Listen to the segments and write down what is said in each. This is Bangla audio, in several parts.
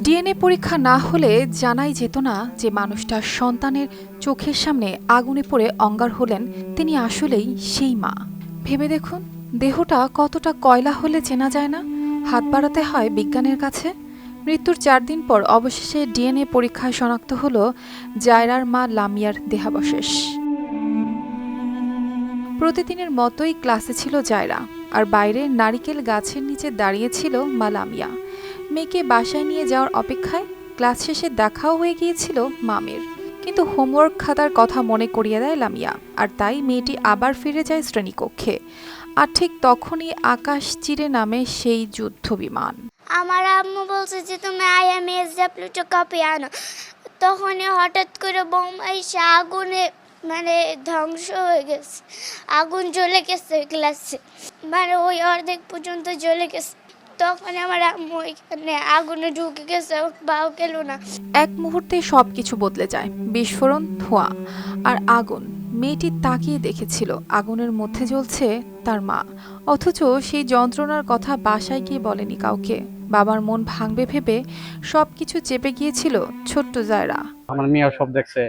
ডিএনএ পরীক্ষা না হলে জানাই যেত না যে মানুষটা সন্তানের চোখের সামনে আগুনে পড়ে অঙ্গার হলেন, তিনি আসলেই সেই মা। ভেবে দেখুন, দেহটা কতটা কয়লা হলে চেনা যায় না। হাত বাড়াতে হয় বিজ্ঞানের কাছে। মৃত্যুর চার দিন পর অবশেষে ডিএনএ পরীক্ষায় শনাক্ত হল জায়রার মা লামিয়ার দেহাবশেষ। প্রতিদিনের মতোই ক্লাসে ছিল জায়রা। আর বাইরে নারিকেল গাছের নিচে দাঁড়িয়েছিল মা লামিয়া মেয়েকে বাসায় নিয়ে যাওয়ার অপেক্ষায় ক্লাস শেষে দেখাও হয়ে গিয়েছিল মামের। কিন্তু হোমওয়ার্ক খাতার কথা মনে করিয়ে দেয় লামিয়া, আর তাই মেয়েটি আবার ফিরে যায় শ্রেণীকক্ষে। আর ঠিক তখনই আকাশ চিরে নামে সেই যুদ্ধ বিমান আমার আম্মু বলছে যে, তুমি আইএমএস প্লুটো কপি আনো। তখনই হঠাৎ করে বোম এসে আগুনে মানে ধ্বংস হয়ে গেছে। আগুন জ্বলে গেছে ক্লাসে। মানে ওই অর্ধেক পর্যন্ত জ্বলে গেছে। তখন আমার আম্মু ওইখানে আগুনে ঢুকে গেছে বাও গেল না। এক মুহূর্তে সব কিছু বদলে যায় বিস্ফোরণ ধোঁয়া আর আগুন। মেয়েটি তাকিয়ে দেখেছিল আগুনের মধ্যে জ্বলছে তার মা। অথচ সেই যন্ত্রণার কথা বাসায় গিয়ে বলেনি কাউকে। বাবার মন ভাঙবে ভেবে সব কিছু চেপে গিয়েছিল ছোট্ট জায়রা। আমার মেয়েও সব দেখছে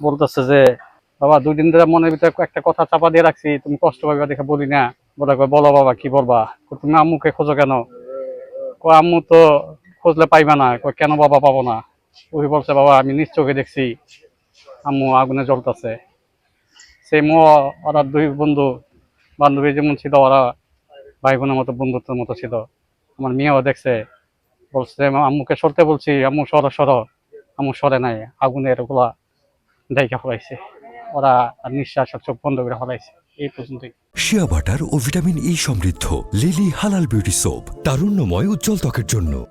বলতেছে যে বাবা দুই দিন ধরে মনের ভিতরে একটা কথা চাপা দিয়ে রাখছি তুমি কষ্ট পাবে দেখে বলি না। বলে কয়, বলো বাবা কি বলবা? তুমি আম্মুকে খোঁজো কেন? কয়, আম্মু তো খুঁজলে পাইবা না। কয়, কেন বাবা পাবো না? ওই বলছে বাবা আমি নিজ চোখে দেখছি আম্মু আগুনে জ্বলতেছে। সেই মো ওরা দুই বন্ধু বান্ধবী যেমন ছিল ওরা ভাই বোনের মতো বন্ধুত্বের মতো ছিল। আমার মেয়েও দেখছে বলছে আম্মুকে সরতে বলছি আম্মু সর সর। আম্মু সরে নাই আগুনের ওগুলা ডাইকা ফলাইছে। ওরা নিঃশ্বাস চোখ বন্ধ করে ফলাইছে। এই পর্যন্তই শিয়া বাটার ও ভিটামিন ই সমৃদ্ধ লিলি হালাল বিউটি সোপ তারুণ্যময় উজ্জ্বল ত্বকের জন্য।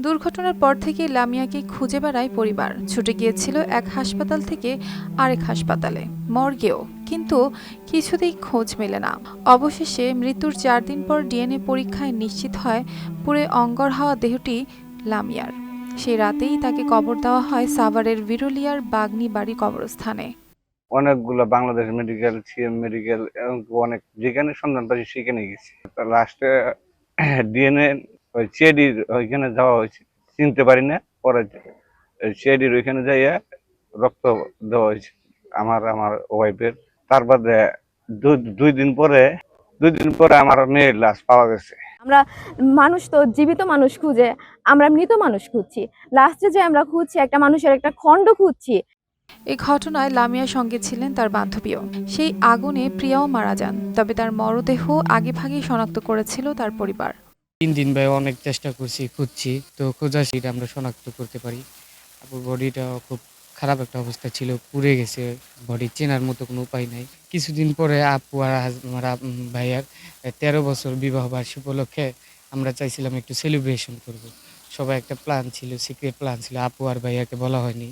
দুর্ঘটনার পর থেকে লামিয়াকে খুঁজে বেড়ায় পরিবার। ছুটে গিয়েছিল এক হাসপাতাল থেকে আরেক হাসপাতালে। মর্গেও। কিন্তু কিছুতেই খোঁজ মেলে না। অবশেষে মৃত্যুর চার দিন পর ডিএনএ পরীক্ষায় নিশ্চিত হয় পুরে অঙ্গর হওয়া দেহটি লামিয়ার। সেই রাতেই তাকে কবর দেওয়া হয় সাভারের বিরুলিয়ার বাগনি বাড়ি কবরস্থানে। অনেকগুলো বাংলাদেশ মেডিকেল সিএম মেডিকেল অনেক যেখানে সন্ধান পাচ্ছি সেখানে গেছি। লাস্টে ডিএনএ ওই সিআইডির ওইখানে যাওয়া হয়েছে। চিনতে পারি না, পরে সিআইডির ওইখানে যাইয়া রক্ত দেওয়া হয়েছে আমার আমার ওয়াইফের তার বাদে দু- দুই দিন পরে, দুই দিন পরে আমার মেয়ের লাশ পাওয়া গেছে। আমরা মানুষ তো, জীবিত মানুষ খুঁজে, আমরা মৃত মানুষ খুঁজছি। লাস্টে যে আমরা খুঁজছি, একটা মানুষের একটা খণ্ড খুঁজছি এই ঘটনায় লামিয়ার সঙ্গে ছিলেন তার বান্ধবীও। সেই আগুনে প্রিয়াও মারা যান, তবে তার মরদেহ আগে আগেভাগেই শনাক্ত করেছিল তার পরিবার। তিন দিন ভাই অনেক চেষ্টা করছি, খুঁজছি, তো খোঁজা সেটা আমরা শনাক্ত করতে পারি। আপুর বডিটা খুব খারাপ একটা অবস্থা ছিল, পুড়ে গেছে, বডি চেনার মতো কোনো উপায় নাই। কিছুদিন পরে আপু আর আমার ভাইয়ার তেরো বছর বিবাহ বার্ষিক উপলক্ষে আমরা চাইছিলাম একটু সেলিব্রেশন করব। সবাই একটা প্ল্যান ছিল সিক্রেট প্ল্যান ছিল, আপু আর ভাইয়াকে বলা হয়নি।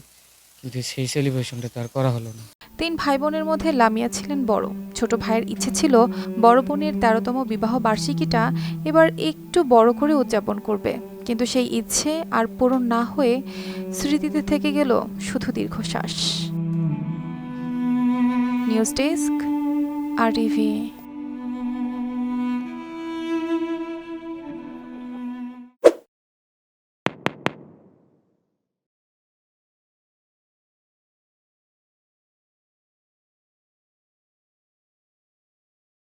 কিন্তু সেই সেলিব্রেশনটা তো আর করা হলো না। তিন ভাই বোনের মধ্যে লামিয়া ছিলেন বড়। ছোট ভাইয়ের ইচ্ছে ছিল বড় বোনের তেরোতম বিবাহ বার্ষিকীটা এবার একটু বড় করে উদযাপন করবে। কিন্তু সেই ইচ্ছে আর পূরণ না হয়ে স্মৃতিতে থেকে গেল শুধু দীর্ঘশ্বাস। নিউজ ডেস্ক, আর টিভি।